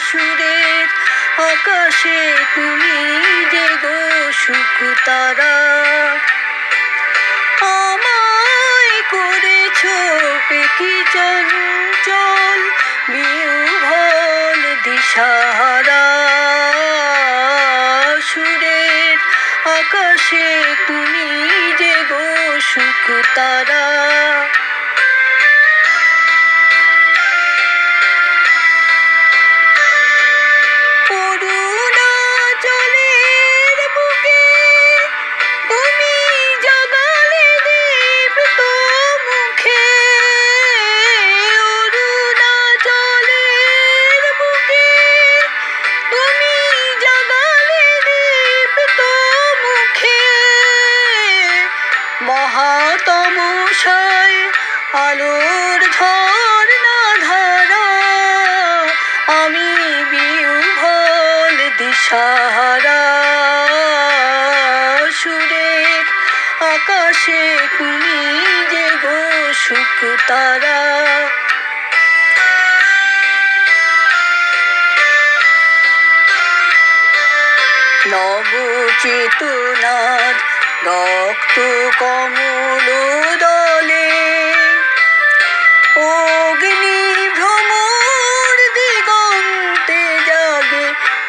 সুরের আকাশে তুমি যে গো সুখ তারা আমায় করেছ কি চঞ্চল বিহ্বল দিশাহারা। সুরের আকাশে তুমি যে গো সুখ মহাতমশায় আলোর ঝর্ণা ধারা, আমি বিহ্বল দিশাহারা। সুরের আকাশে তুমি যে গো সুখ তারা। নবচেতনার রক্ত কমল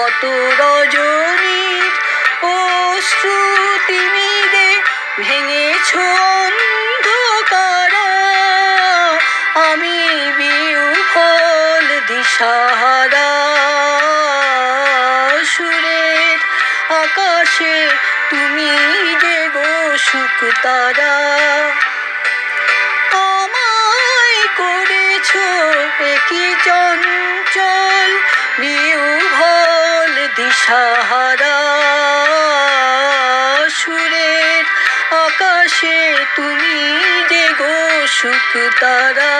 গত রজনীর অশ্রুতি মিলে ভেঙেছ অন্ধকারা। আমি বিহ্বল দিশাহারা। সুরের আকাশে তুমি যে গো সুখ তারা আমায় করেছ কি চঞ্চল বিহ্বল দিশাহারা সুরের আকাশে তুমি যে গো সুখ তারা।